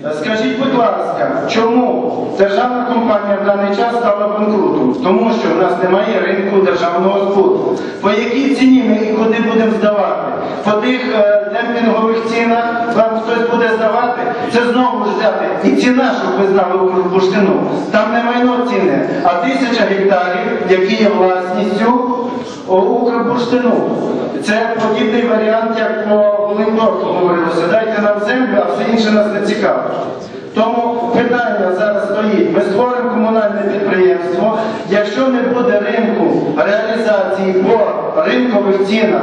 Скажіть, будь ласка, чому державна компанія в даний час стала банкрутом? Тому що в нас немає ринку державного збуту. По якій ціні ми і куди будемо здавати? По тих е, демпінгових цінах вам хтось буде здавати? Це знову взяти. І ціна, щоб ви знали у бурштину. Там не майно ціни, а тисяча гектарів, які є власністю Укрбурштину. Це подібний варіант, як по волинторку говорилося. Дайте нам землю, а все інше нас не цікавить. Тому питання зараз стоїть. Ми створимо комунальне підприємство. Якщо не буде ринку реалізації по ринкових цінах,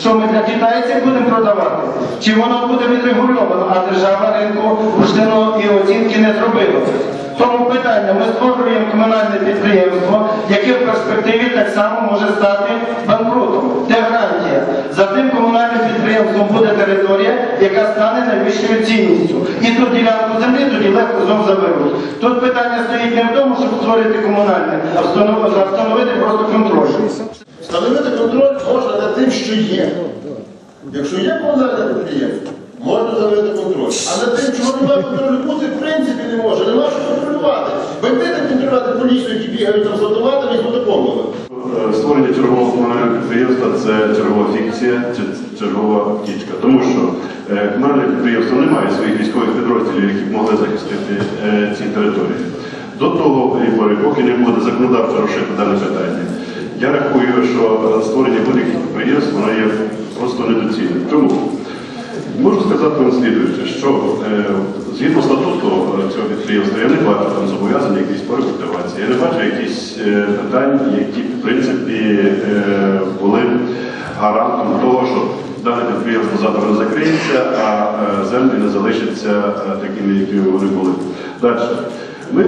що ми для китайців будемо продавати? Чи воно буде відрегульовано, а держава ринку бурштину і оцінки не зробила? Тому питання, ми створюємо комунальне підприємство, яке в перспективі так само може стати банкрутом. Де гарантія? За тим комунальним підприємством буде територія, яка стане найвищою цінністю. І ту ділянку землі тоді легко знов заберуть. Тут питання стоїть не в тому, щоб створити комунальне, а встановити, просто контроль. Встановити контроль можна над тим, що є. Якщо є комунальне підприємство, можна встановити контроль. А над тим, чого немає контролю, бути в принципі не може. Нема що контролювати. Бандити контролювати поліцію, які бігають там з автоматами і з мотопомпами. Е, чергового комунального підприємства це чергова фікція, чергова втічка. Тому що е, комунальне підприємство не має своїх військових підрозділів, які б могли захистити е, ці території. До того пори, поки не буде законодавчо розшити дане питання, я рахую, що е, створення будь-яких підприємств воно є просто недоцільним. Чому? Можу сказати вам слідуюче, що е, згідно статуту е, цього підприємства я не бачу там зобов'язань якісь по я не бачу якісь е, питань, які принципі е, були гарантом того, що дане підприємство завтра не закриється, а е, землі не залишаться е, такими, якими вони були. Далі. Ми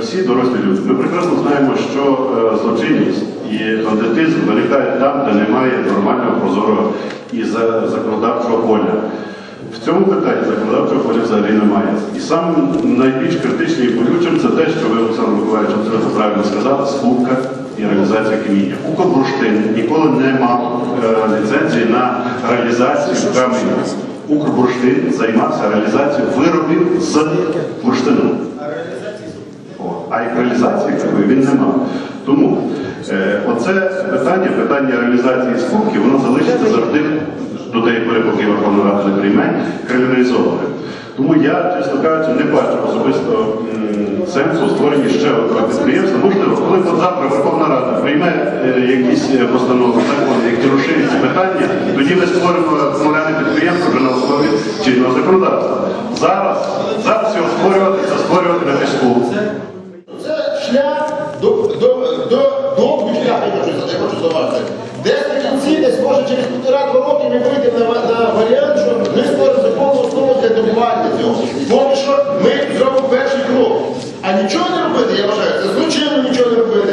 всі дорослі люди. Ми прекрасно знаємо, що злочинність і бандитизм виникає там, де немає нормального прозорого і законодавчого поля. В цьому питанні законодавчого поля взагалі немає. І сам найбільш критичним і болючим це те, що ви, Олександр Миколаївич, абсолютно правильно сказали, скупка і реалізація каміння. Укрбурштин ніколи не мав е, ліцензії на реалізацію каміння. Укрбурштин займався реалізацією виробів з бурштину. А як реалізації він не мав. Тому е, оце питання, питання реалізації скупки, воно залишиться завжди до тієї пори, поки Верховна Рада не прийме, криміналізованим. Тому я, чесно кажучи, не бачу особисто сенсу у створенні ще одного підприємства. Можливо, коли завтра Верховна Рада прийме е, якісь е, постанови, закони, які розширять ці питання, тоді ми створимо комунальне підприємство вже на основі чинного законодавства. Зараз, зараз його створювати, це створювати на піску. Це шлях до, до, до, довгий шлях, я хочу, я хочу зауважити. Десь на кінці, десь може через півтора-два роки ми вийдемо на, на варіант, що ми створимо законну основу для добування цього. Поки що ми зробимо перший крок. А нічого не робити, я вважаю, це злочинно нічого не робити.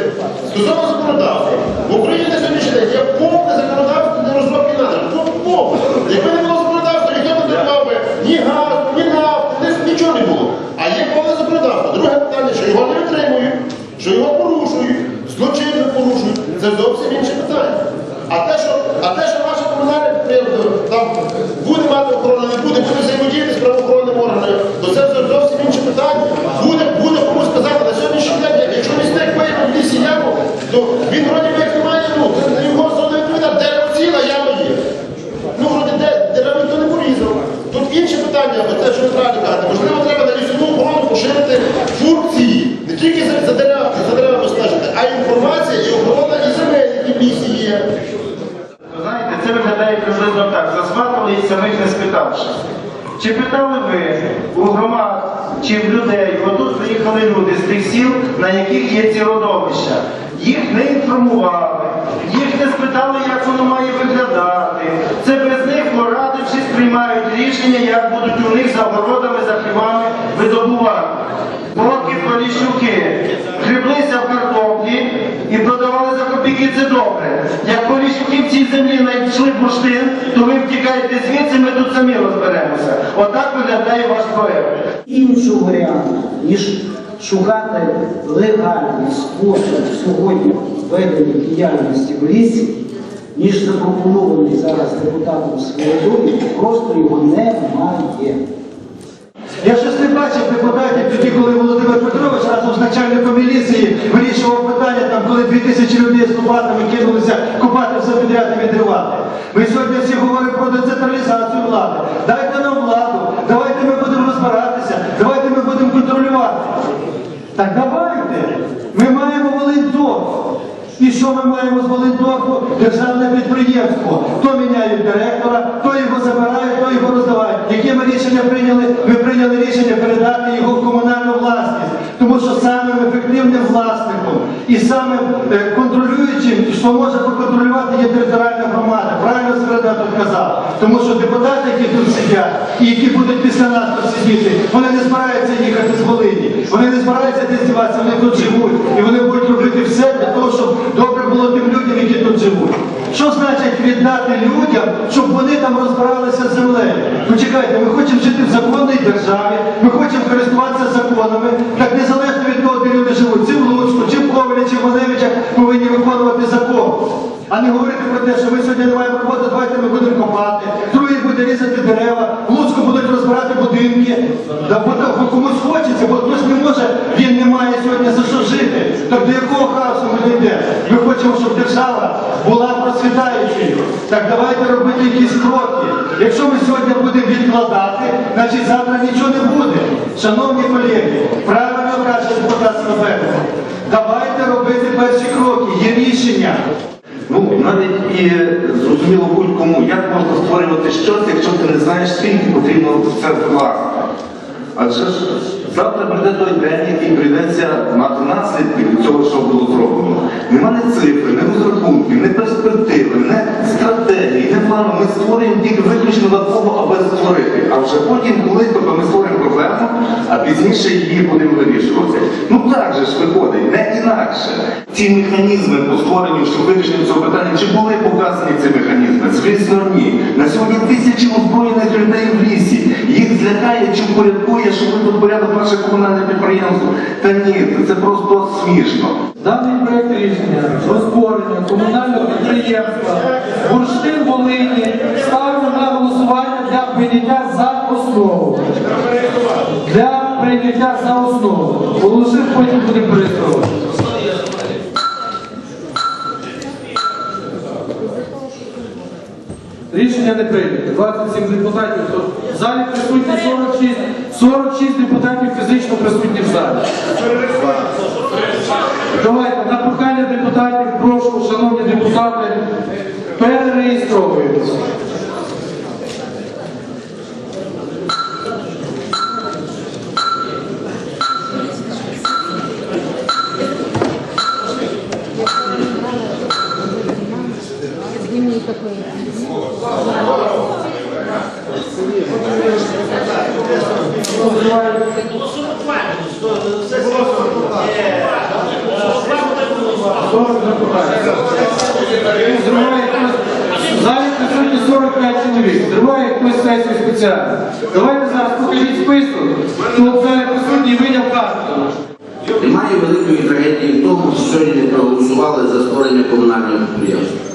Стосовно законодавства. В Україні на сьогоднішній день є повне законодавство для розробки надрів. Повне. Якби не було законодавства, ніхто не добував би ні газу, ні нафти, ні- нічого не було. А є повне законодавство. Друге питання, що його не витримують, що його порушують, злочинно порушують. Це зовсім інше питання. А те, що, а те, що наше комунальне підприємство там буде мати охорону, не буде, буде взаємодіяти з правоохоронними органами, то це вже зовсім інше питання. Буде, буде комусь сказати на сьогоднішній день, якщо містек виявив в лісі яму, то він вроді би як немає, ну, це на його зону відповідає, дерево ціла, яма є. Ну, вроді де, дерева ніхто не порізав. Тут інше питання, бо це що ви правильно кажете. Можливо, треба на лісову охорону поширити функції, не тільки за, за дерева, за деревами стежити, а й інформація і охорона і земель, які в лісі є. Ви Знаєте, це виглядає приблизно так. Засватали і самих не спитавши. Чи питали ви у громад чи в людей, отут приїхали люди з тих сіл, на яких є ці родовища. Їх не інформували, їх не спитали, як воно має виглядати. Це без них, порадившись, приймають рішення, як будуть у них за огородами, за хлівами видобувати. Поки поліщуки гриблися в картоплі і продавали за копійки, це добре. Як поліщуки в цій землі знайшли бурштин, то ви втікаєте звідси, ми тут самі розберемося. Отак виглядає ваш проект. іншого варіанту, ніж шукати легальний спосіб сьогодні ведення діяльності в лісі, ніж запропонований зараз депутатом Свободою, просто його немає. Я щось не бачив депутатів тоді, коли Володимир Петрович разом з начальником міліції вирішував питання, там, коли дві тисячі людей з лопатами кинулися купати все підряд і відривати. Ми сьогодні всі говоримо про децентралізацію влади. Дайте нам владу, давайте ми будемо розбиратися, давайте ми. Так давайте. Ми маємо Волиньдорф. І що ми маємо з Волиньдорфу? Державне підприємство. То міняють директора, то його забирають, то його роздають. Яке ми рішення прийняли? Ми прийняли рішення передати його в комунальну власність. Тому що самим ефективним власником і самим е, контролюючим, що може проконтролювати, є територіальна громада. Правильно Середа тут казав. Тому що депутати, які тут сидять, і які будуть після нас тут сидіти, вони не збираються їхати з Волині. Вони не збираються десь вони тут живуть. І вони будуть робити все для того, щоб добре було тим людям, які тут живуть. Що значить віддати людям, щоб вони там розбиралися з землею? Почекайте, ми хочемо жити в законній державі, ми хочемо користуватися законами, так незалежно від того, де люди живуть, чи в Луцьку, чи в Ковелі, чи в Маневичах, повинні виконувати закон. А не говорити про те, що ми сьогодні не маємо роботи, давайте ми будемо копати, другий буде різати дерева, Луцьку будуть розбирати будинки. Да, бо, комусь хочеться, бо хтось не може, він не має сьогодні за що жити. Так до якого хаосу ми дійдемо? Ми хочемо, щоб держава була процвітаючою. Так давайте робити якісь кроки. Якщо ми сьогодні будемо відкладати, значить завтра нічого не буде. Шановні колеги, правильно каже депутат Слобенко, давайте робити перші кроки, є рішення. Ну, навіть і зрозуміло будь-кому, як можна створювати щось, якщо ти не знаєш, скільки потрібно це вкласти. Адже ж завтра прийде той день, який прийдеться мати наслідки від цього, що було зроблено. Нема ні цифри, ні розрахунків, ні перспективи, ні стратегії, ні плану. Ми створюємо тільки виключно для того, аби створити. А вже потім, коли тобто ми створимо проблему, а пізніше її будемо вирішувати. Ну так же ж виходить, не інакше. Ці механізми по створенню, щоб вирішення цього питання, чи були показані ці механізми? Звісно, ні. На сьогодні тисячі озброєних людей в лісі. Їх злякає чи впорядкує, що ви тут порядок ваше комунальне підприємство. Та ні, це просто смішно. Даний проект рішення про створення комунального підприємства Бурштин Волині ставлю на голосування для прийняття за основу. Для прийняття за основу. Оголосив, потім будемо реєструвати. Рішення не прийнято. 27 депутатів. В залі присутні 46, 46 депутатів фізично присутні в залі. Давайте на прохання депутатів прошу, шановні депутати, перереєстровуємося. Зимний такой. Сорок депутатів. Зриває хтось- В залі присутні 45 чоловік. Зриває хтось сесію спеціально. Давайте зараз покажіть список, хто в залі присутній виняв карту. Немає великої трагедії в тому, що сьогодні не проголосували за створення комунального підприємства.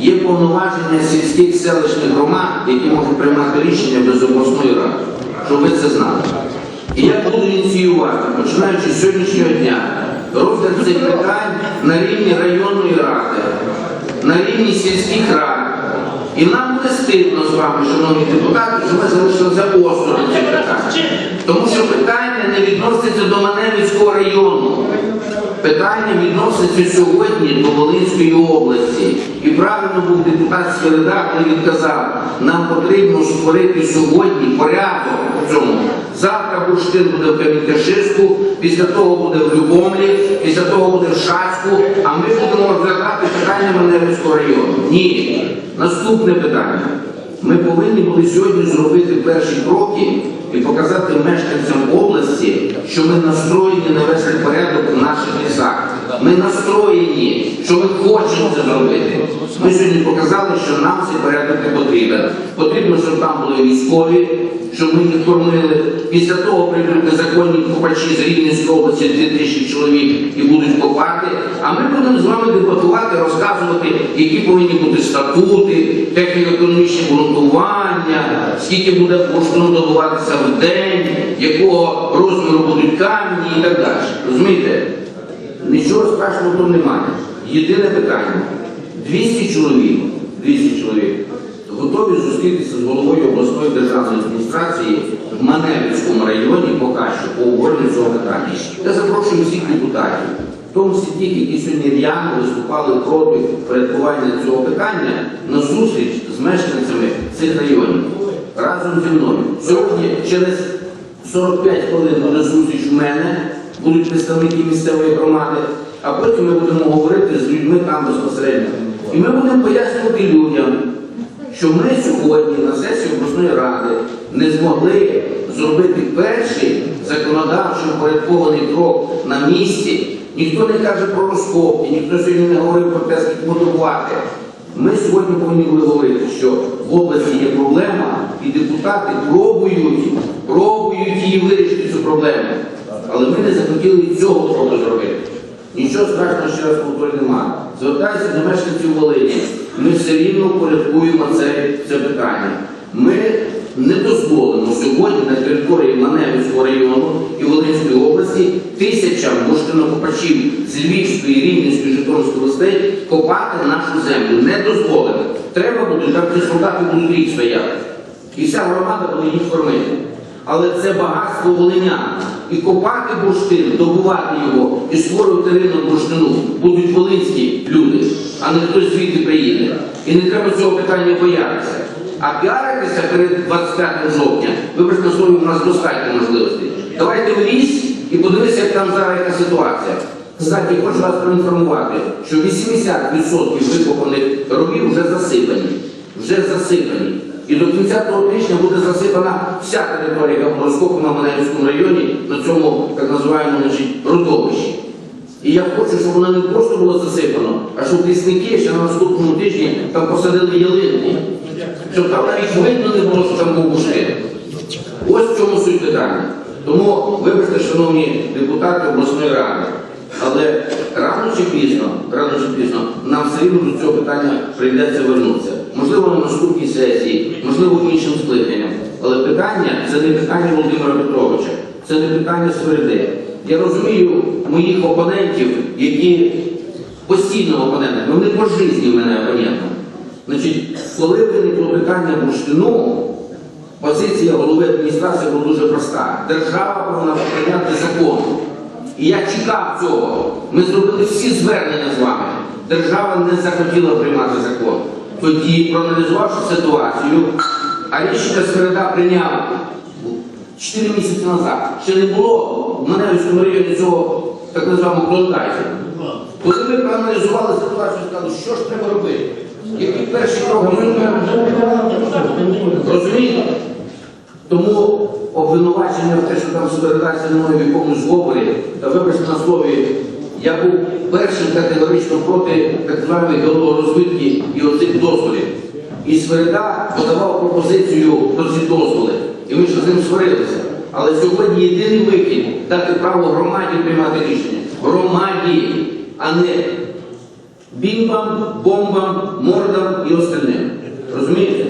Є повноваження сільських селищних громад, які можуть приймати рішення без обласної ради, щоб ви це знали. І я буду ініціювати, починаючи з сьогоднішнього дня, розгляд цих питань на рівні районної ради, на рівні сільських рад. І нам буде стидно з вами, шановні депутати, що ви залишилися осторонь цих питань. Тому що питання не відноситься до Маневицького району. Питання відноситься сьогодні до Волинської області. І правильно був депутатський редактор, він казав, нам потрібно створити сьогодні порядок в цьому. Завтра бурштин буде в Камінкашисту, після того буде в Любомлі, після того буде в Шацьку, а ми будемо розглядати питання Маневицького району. Ні. Наступне питання. Ми повинні були сьогодні зробити перші кроки і показати мешканцям області, що ми настроєні навести порядок в наших лісах. Ми настроєні, що ми хочемо це зробити. Ми сьогодні показали, що нам цей порядок не потрібен. Потрібно, щоб там були військові, щоб ми їх кормили. Після того прийдуть незаконні копачі з Рівненської області 2000 чоловік і будуть копати. А ми будемо з вами дебатувати, розказувати, які повинні бути статути, ґрунтування, скільки буде бурштину добуватися в день, якого розміру будуть камені і так далі. Розумієте? Нічого страшного тут немає. Єдине питання. 200 чоловік, 200 чоловік готові зустрітися з головою обласної державної адміністрації в Маневицькому районі поки що по обговоренню цього питання. Я запрошую всіх депутатів, в тому числі тих, які сьогодні р'яно виступали проти порядкування цього питання на зустріч з мешканцями цих районів разом зі мною. Сьогодні через 45 хвилин буде зустріч у мене, будуть представники місцевої громади, а потім ми будемо говорити з людьми там безпосередньо. І ми будемо пояснювати людям, що ми сьогодні на сесії обласної ради не змогли зробити перший законодавчо упорядкований крок на місці. Ніхто не каже про розкопки, ніхто сьогодні не говорив про те, скільки будувати. Ми сьогодні повинні були говорити, що в області є проблема, і депутати пробують, пробують її вирішити цю проблему. Але ми не захотіли цього трохи зробити. Нічого страшного ще раз повторю немає. Звертаюся до мешканців Волині. Ми все рівно порядкуємо це, це питання. Ми не сьогодні на території Маневицького району і Волинської області тисячам бурштинокопачів з Львівської, Рівненської, Житомирської областей копати нашу землю. Не дозволимо. Треба буде, там ці солдати будуть рік стояти. І вся громада буде їх кормити. Але це багатство волинян. І копати бурштин, добувати його і створювати ринок бурштину будуть волинські люди, а не хтось звідти приїде. І не треба цього питання боятися. А піаритися перед 25 жовтня, вибачте слові, у нас достатньо можливостей. Давайте в ліс і подивися, як там зараз яка ситуація. Кстати, хочу вас проінформувати, що 80% викопаних ровів вже засипані. Вже засипані. І до кінця того тижня буде засипана вся територія, яка розкопана в Маневському районі на цьому так називаємо родовищі. І я хочу, щоб вона не просто була засипана, а щоб лісники ще на наступному тижні там посадили ялинки. Щоб там навіть видно не було, що там був бурштин. Ось в чому суть питання. Тому, вибачте, шановні депутати обласної ради, але рано чи пізно, рано чи пізно, нам все рівно до цього питання прийдеться вернутися. Можливо, на наступній сесії, можливо, іншим скликанням. Але питання це не питання Володимира Петровича, це не питання Свереди. Я розумію моїх опонентів, які постійно опоненти, ну не по житті в мене опонентом. Значить, коли виникло питання бурштину, позиція голови адміністрації була дуже проста. Держава повинна прийняти закон. І я чекав цього. Ми зробили всі звернення з вами. Держава не захотіла приймати закон. Тоді, проаналізувавши ситуацію, а рішення Середа прийняв 4 місяці назад. Ще не було в Маневському районі цього так називаємо клондайку. Коли ми проаналізували ситуацію, сказали, що ж треба робити? Які перші кроки Розумієте? Тому обвинувачення в те, що там звертається мною в якомусь зговорі, та вибачте на слові, я був першим категорично проти так званої розвитки і оцих дозволів. І Свереда подавав пропозицію про ці дозволи. І ми ж з ним сварилися. Але сьогодні єдиний вихід дати право громаді приймати рішення. Громаді, а не бімбам, бомбам, мордам і остальним. Розумієте?